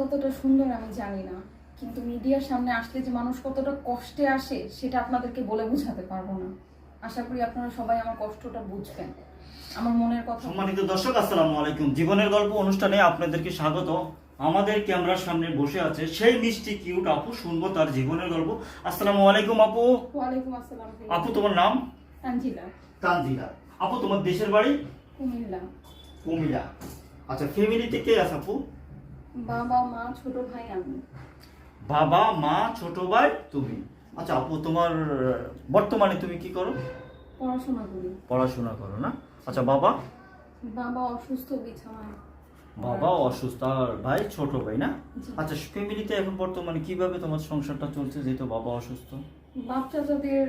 কতটা সুন্দর আমি জানি না। কিন্তু মিডিয়ার সামনে আসলে যে মানুষ কতটা কষ্টে আসে সেটা আপনাদেরকে বলে বোঝাতে পারব না। আশা করি আপনারা সবাই আমার কষ্টটা বুঝবেন। আমার মনের কথা সম্মানিত দর্শক আসসালামু আলাইকুম। জীবনের গল্প অনুষ্ঠানে আপনাদেরকে স্বাগত। আমাদের ক্যামেরার সামনে বসে আছে সেই মিষ্টি কিউট আপু শুনব তার জীবনের গল্প। আসসালামু আলাইকুম আপু। ওয়ালাইকুম আসসালাম আপু তোমার নাম? তানজিলা। তানজিলা। আপু তোমার দেশের বাড়ি? কুমিল্লা। কুমিল্লা। আচ্ছা ফ্যামিলিতে কে আছে আপু? বাবা মা ছোট ভাই আমি। বাবা মা ছোট ভাই তুমি। আচ্ছা আপু তোমার বর্তমানে তুমি কি করো? পড়াশোনা করি। পড়াশোনা করো না? আচ্ছা বাবা? বাবা অসুস্থ বিছানায়। বাবা অসুস্থ আর ভাই ছোট ভাই না? আচ্ছা ফ্যামিলিতে এখন বর্তমানে কীভাবে তোমার সংসারটা চলছে যেহেতু বাবা অসুস্থ? বাপ চাচাদের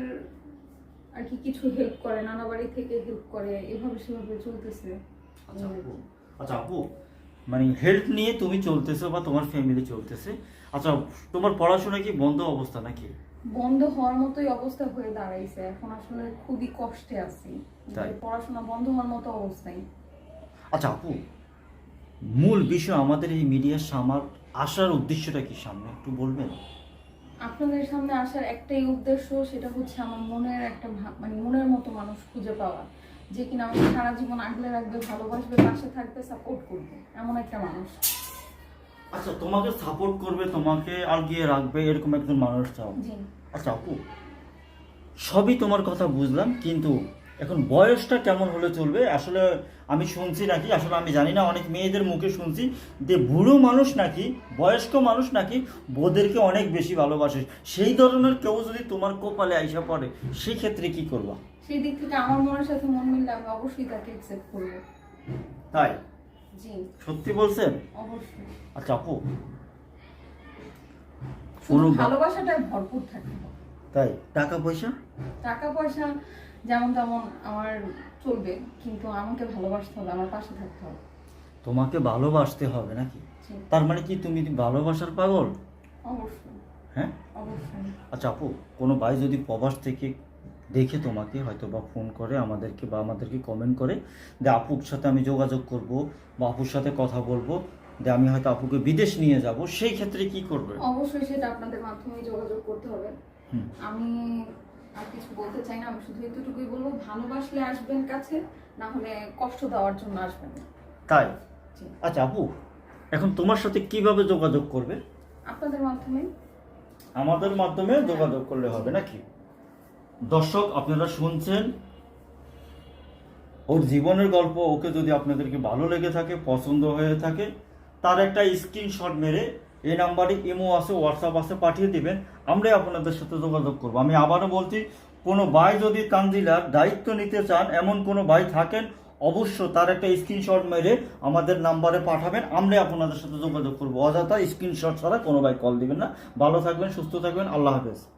আর কি কিছু হেল্প করে নানা বাড়ি থেকে হেল্প করে এভাবে সেভাবে চলতেছে। আচ্ছা আপু। আচ্ছা আপু মানে হেল্প নিয়ে তুমি চলতেছো বা তোমার ফ্যামিলি চলতেছে। আচ্ছা তোমার পড়াশোনা কি বন্ধ অবস্থা নাকি? বন্ধ হওয়ার মতোই অবস্থা হয়ে দাঁড়াইছে। এখন আসলে খুবই কষ্টে আছি। তাই? পড়াশোনা বন্ধ হওয়ার মতো অবস্থাই। আচ্ছা আপু মূল বিষয় আমাদের এই মিডিয়ার সামার আসার উদ্দেশ্যটা কি সামনে একটু বলবেন? আপনাদের সামনে আসার একটাই উদ্দেশ্য সেটা হচ্ছে আমার মনের একটা মানে মনের মতো মানুষ খুঁজে পাওয়া। যে কিনা আমাকে সারা জীবন আগলে রাখবে ভালোবাসবে পাশে থাকবে সাপোর্ট করবে। এমন একটা মানুষ। আচ্ছা তোমাকে সাপোর্ট করবে তোমাকে আগিয়ে রাখবে এরকম একজন মানুষ চাও? আচ্ছা আপু সবই তোমার কথা বুঝলাম কিন্তু এখন বয়সটা কেমন হলে চলবে? আসলে আমি শুনছি নাকি আসলে আমি জানি না অনেক মেয়েদের মুখে শুনছি যে বুড়ো মানুষ নাকি বয়স্ক মানুষ নাকি বোদেরকে অনেক বেশি ভালোবাসে। সেই ধরনের কেউ যদি তোমার কপালে আইসা পড়ে সেক্ষেত্রে কি করবা? সেই দিক থেকে আমার মনের সাথে মন মিললে আমি অবশ্যই তাকে অ্যাকসেপ্ট করব। তাই? জি। সত্যি বলছেন? অবশ্যই। আচ্ছা আপু। ভালোবাসাটাই ভরপুর থাকে। তাই? টাকা পয়সা? টাকা পয়সা যেমন তেমন আমার চলবে কিন্তু আমাকে ভালোবাসতে হবে আমার পাশে থাকতে হবে। তোমাকে ভালোবাসতে হবে নাকি? তার মানে কি তুমি ভালোবাসার পাগল? অবশ্যই। হ্যাঁ? অবশ্যই। আচ্ছা আপু কোনো ভাই যদি প্রবাস থেকে দেখে তোমাকে হয়তো বা ফোন করে আমাদেরকে বা আমাদেরকে কমেন্ট করে যে আপুর সাথে আমি যোগাযোগ করব বা আপুর সাথে কথা বলব যে আমি হয়তো আপুকে বিদেশ নিয়ে যাব সেই ক্ষেত্রে কি করবে? অবশ্যই সেটা আপনাদের মাধ্যমে যোগাযোগ করতে হবে। আমি আর কিছু বলতে চাই না আমি শুধু এতটুকুই বলব ভালোবাসলে আসবেন কাছে না হলে কষ্ট দেওয়ার জন্য আসবেন না। তাই? আচ্ছা আপু এখন তোমার সাথে কীভাবে যোগাযোগ করবে? আপনাদের মাধ্যমে? আমাদের মাধ্যমে যোগাযোগ করলে হবে নাকি? দর্শক আপনারা শুনছেন ওর জীবনের গল্প। ওকে যদি আপনাদেরকে ভালো লেগে থাকে পছন্দ হয়ে থাকে তার একটা স্ক্রিনশট মেরে এই নাম্বারে ইমো আছে হোয়াটসঅ্যাপ আছে, পাঠিয়ে দিবেন। আমরাই আপনাদের সাথে যোগাযোগ করব। আমি আবারও বলছি, কোনো ভাই যদি কান্দিলার দায়িত্ব নিতে চান, এমন কোনো ভাই থাকেন অবশ্য তার একটা স্ক্রিনশট মেরে আমাদের নাম্বারে পাঠাবেন। আমরাই আপনাদের সাথে যোগাযোগ করব। অযথা স্ক্রিনশট ছাড়া কোনো ভাই কল দিবেন না। ভালো থাকবেন, সুস্থ থাকবেন। আল্লাহ হাফেজ।